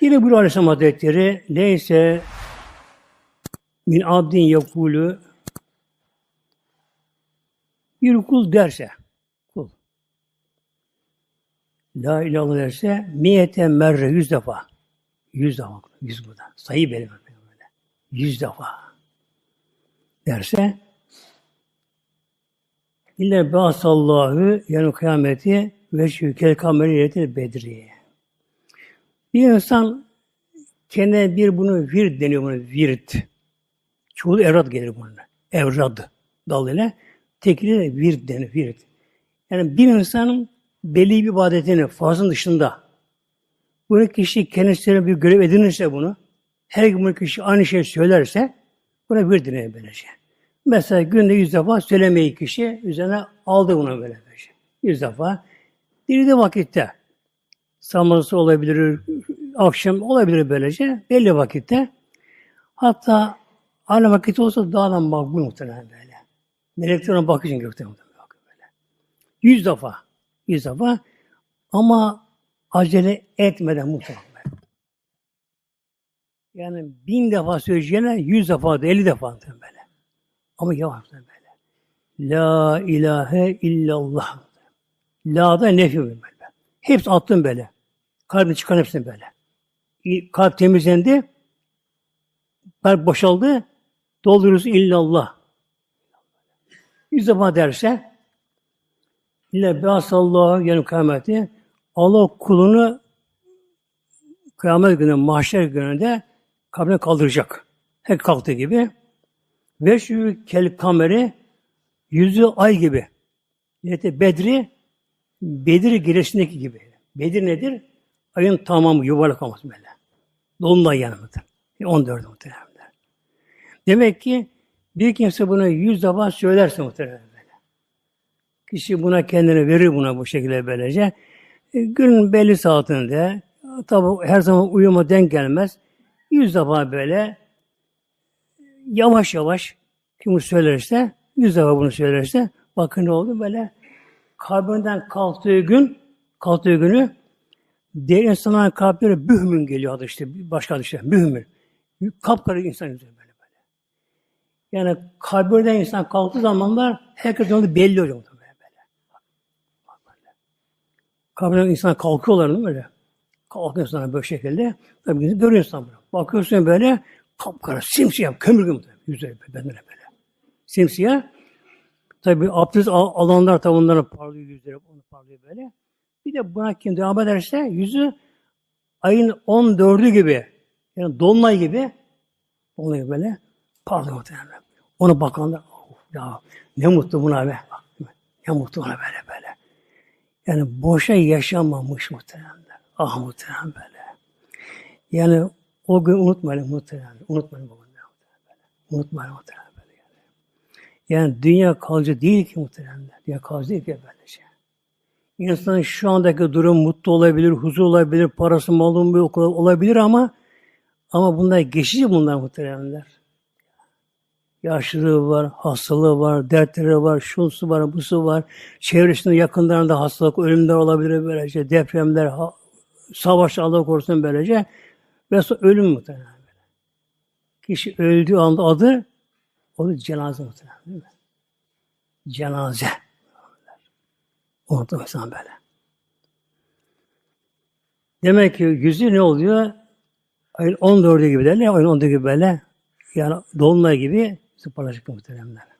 Yine bu Aleyhisselam Hazretleri neyse min abdin yakulu bir kul derse kul La ilahe derse miyete merre yüz defa yüz defa yüz burada sayı benim böyle yüz defa derse İlle ba'sallahu yani kıyameti ve şükel kameri bedriye. Bir insan kendine bir bunu virt deniyor bunu virt. Çoğu evrad gelir bunun. Evrad dalıyla. Tekili de virt denir, virt. Yani bir insanın belli bir ibadetini fazla dışında bunu kişi kendisine bir görev edinirse bunu, her gün bunu kişi aynı şey söylerse buna bir denir böylece. Mesela günde yüz defa söylemeyi kişi üzerine aldı bunu böyle böylece. Yüz defa. Diride vakitte sabahsı olabilir, akşam olabilir böylece belli vakitte. Hatta aynı vakit olsa daha da makbul muhtemelen böyle. Melekler ona bakacak gökte muhtemelen böyle. Yüz defa. Yüz defa. Ama acele etmeden muhtemelen. Yani bin defa söyleyeceğine yüz defa da elli defa muhtemelen böyle. Ama yavaş böyle. La ilahe illallah. La da nefi böyle. Hepsi attım böyle. Kalbin çıkan hepsini böyle. Kalp temizlendi. Kalp boşaldı. Dolduruyorsun illallah. Yüz defa derse İlle beasallahu yani kıyameti Allah kulunu kıyamet günü, mahşer gününde kabrine kaldıracak. Her kalktığı gibi. Ve şu kel kameri yüzü ay gibi. Yani Bedri Bedir giresindeki gibi. Bedir nedir? Ayın tamamı yuvarlak olması böyle. Dolunay yanımıdır. 14 muhtemelen. Demek ki bir kimse buna yüz defa söylerse muhtemelen böyle. Kişi buna kendini verir buna bu şekilde böylece. E, günün belli saatinde tabi her zaman uyuma denk gelmez. Yüz defa böyle yavaş yavaş kim bunu söylerse yüz defa bunu söylerse bakın ne oldu böyle kabrinden kalktığı gün kalktığı günü diğer insanların kalpleri bühmün geliyor adı işte. Başka adı işte. Bühmün. Kapkara insan böyle böyle. Yani kabirden insan kalktığı zamanlar herkes onu belli oluyor. Böyle böyle. Kabirden insan kalkıyorlar değil mi böyle? Kalkıyor insanlar böyle şekilde. Tabii görüyor insan böyle. Bakıyorsun böyle kapkara, simsiyah, kömür gibi. Yüzleri böyle, böyle. Simsiyah. Tabii abdest al- alanlar tabi onların parlıyor yüzleri, onu parlıyor böyle. Bir de buna kim devam ederse yüzü ayın 14'ü gibi, yani dolunay gibi, oluyor böyle, parlıyor muhtemelen. Ona bakanlar, "Oh, ya ne mutlu buna be, ne mutlu buna böyle böyle. Yani boşa yaşamamış muhtemelen. Ah muhtemelen böyle. Yani o gün unutmayalım muhtemelen. Unutmayalım o günleri muhtemelen böyle. Yani. dünya kalıcı değil ki muhtemelen. Dünya kalıcı değil ki böyle şey. İnsanın şu andaki durum mutlu olabilir, huzur olabilir, parası malum olabilir ama ama bunlar geçici bunlar muhteremler. Yaşlılığı var, hastalığı var, dertleri var, şusu var, busu var. Çevresinde yakınlarında hastalık, ölümler olabilir böylece, depremler, ha, savaş Allah korusun böylece. Sonra ölüm muhtemelen. Kişi öldüğü anda adı o da cenaze muhtemelen? Cenaze. Unuttum insan böyle. Demek ki yüzü ne oluyor? Ayın 14'ü gibi derler, ayın 14'ü gibi böyle. Yani dolunay gibi zıplaracak muhteremler.